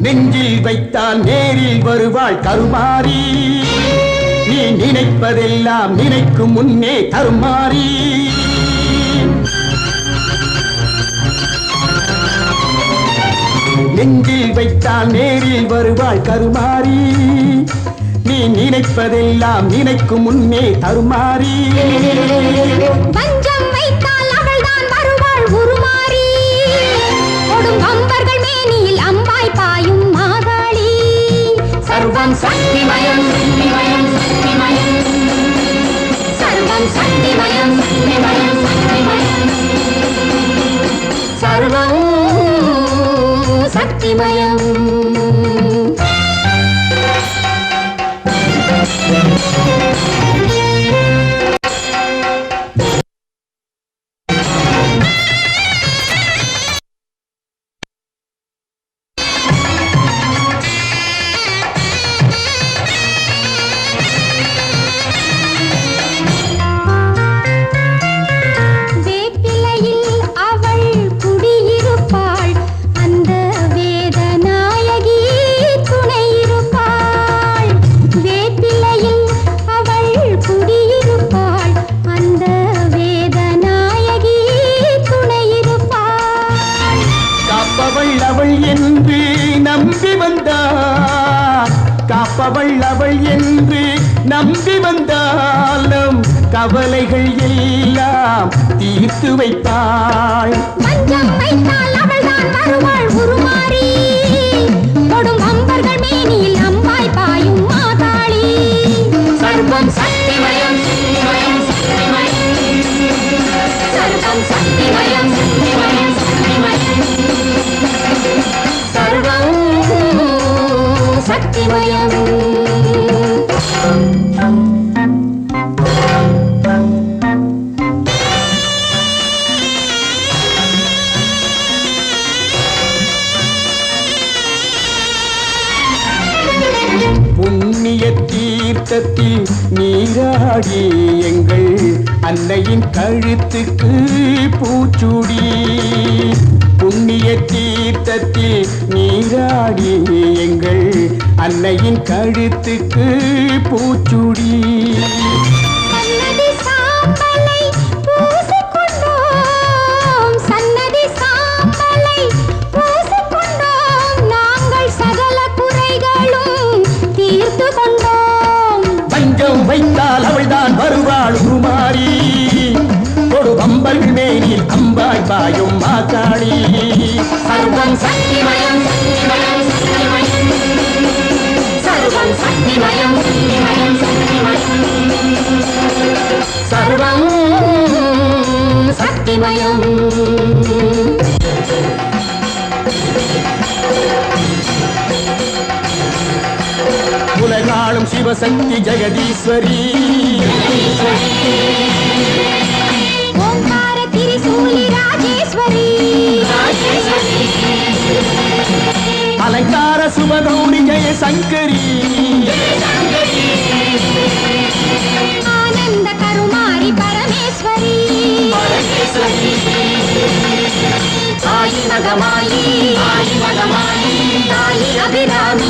நெஞ்சில் வைத்தால் நேரில் வருவாள் கருமாறி. நீ நினைப்பதெல்லாம் நினைக்கும் முன்னே தருமாறி. நெஞ்சில் வைத்தால் நேரில் வருவாள் கருமாறி. நீ நினைப்பதெல்லாம் நினைக்கும் முன்னே தருமாறி. சர்வம் சக்திமயம் சக்திமயம் சக்திமயம் சர்வம் சக்திமயம் சக்திமயம் சக்திமயம் சர்வம் சக்திமயம் காப்பவள் அவள் என்று நம்பி வந்தாலும் கவலைகள் எல்லாம் தீர்த்து வைப்பாள். பஞ்சம் புண்ணிய தீர்த்தத்தில் நீராடி எங்கள் அன்னையின் கழுத்துக்கு பூச்சுடி. புண்ணிய தீர்த்தத்தில் நீராடி எங்கள் அன்னையின் கழுத்துக்கு பூச்சுடி. சக்திமயம் உலகாளும் சிவசக்தி ஜெகதீஸ்வரி. அலங்கார சுபகௌரி ஜெய சங்கரி మగమాయి మగమాయి తాయి అభిరామి.